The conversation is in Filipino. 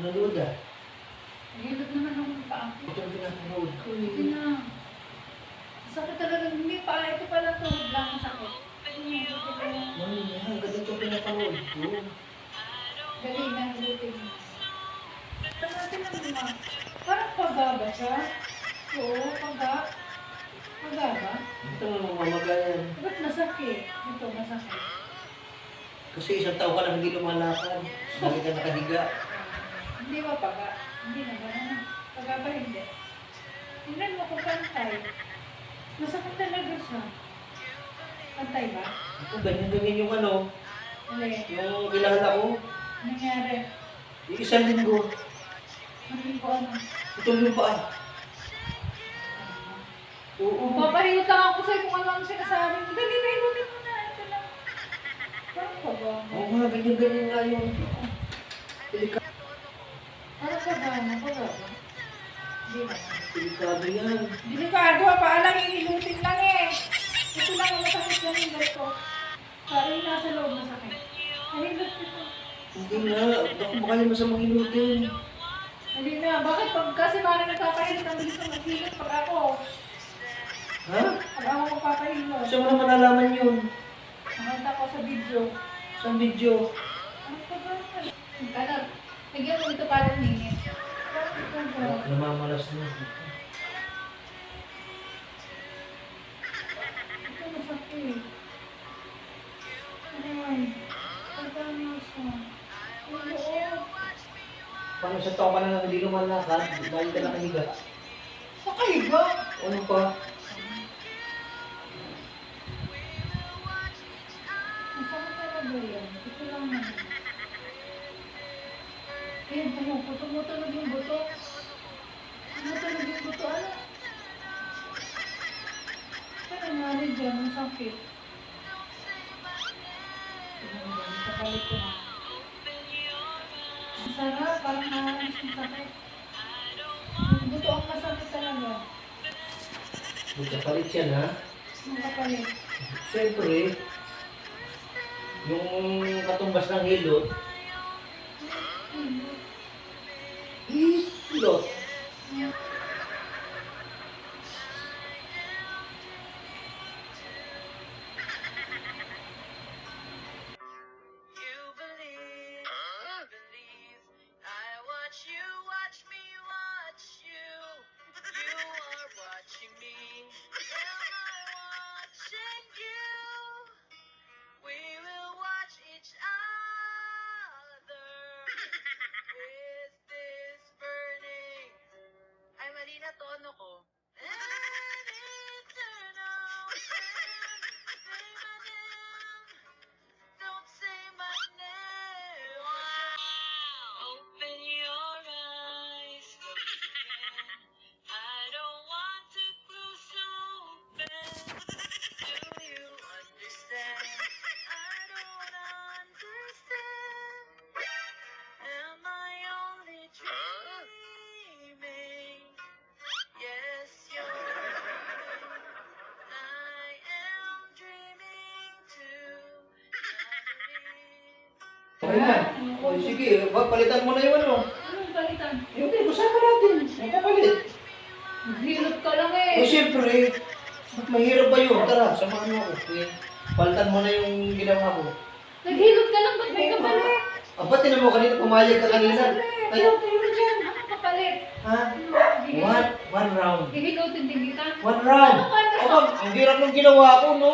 Nanood ah. Nahilot naman akong paa ko. Ito ang pinapanood ko Hindi na. Sakit talaga. Hindi pa. Ito pala lang ang sakit. Mami, yan. Ganda itong pinapanood ko. Dali na, buti na. Tingnan natin ang mga. Parang pagaba siya. Oo, paga. Pagaba. Ito ang mamagayan. Ba't. Kasi isang tao ka lang hindi lumalakad. Lagi ka nakahiga. Hindi ba paga? Hindi na gano'n. Paga ba hindi? Tingnan mo kung pantay. Masakit talaga siya. Pantay ba? Ito, ganyan-ganyan yung ano. Uli. Yung kilala ko. Nangyari. Yung isang linggo. Hindi ko ano. Ito yung paa. Oo. Papahilot lang ako sa'yo kung ano ang sinasabi mo. Dali, pahilutin mo na. Ito lang. Parang paga. Oo nga, ganyan-ganyan nga yung... Parang paga mo. Paga ba? Hindi na. Delikado yan. Delikado, paalang inilutin lang eh. Ito lang ang masakit lang yung ko. Parang yung nasa loob masakit. Nahilot ito. Hindi. Ako baka yung masamang inutin. Hindi na. Bakit pag kasi parang nagpapahilot ang bilis ng maghilot pag ako. Ha? Pag ako magpapahilot. Saan mo naman nalaman yun? Nakanta ko sa video. Sa video? Ano pa ba? Kalag. Lagyan mo ito. Parang ba? Namamalas na. Ito masakit. Ay. Pagkano siya. Paano sa tao ka na hindi lumalakad? Dahil ka nakahiga. Nakahiga. Ano pa? Naman. Ayun, tumuko. Tumutunog yung buto. Tumutunog yung buto. Ano? Ano nangyari dyan? Ang sakit. Kapalit ko na. Ang sarap. Parang naalis yung sakit. Yung buto ang masakit talaga. Magkapalit yan ha? Ang kapalit. Siyempre, yung katumbas ng hilot, hilot. Okay na. O sige, wag palitan mo na yung ano. Anong balitan? Yung pinag-usapan natin. Ang kapalit. Naghilot ka lang O eh. siyempre, ba't mahirap ba yun? Tara, samahan mo ako. Okay. Palitan mo na yung ginawa ko. Naghilot ka lang, ba't may kapalit? Aba, tinan mo kanina, pumayag ka kanina. Ay, Ayaw tayo na dyan. Ano kapalit? ha? One, one round. Hihilutin din kita. One round. Ano ka? Aba, ang hirap ng ginawa ko, no?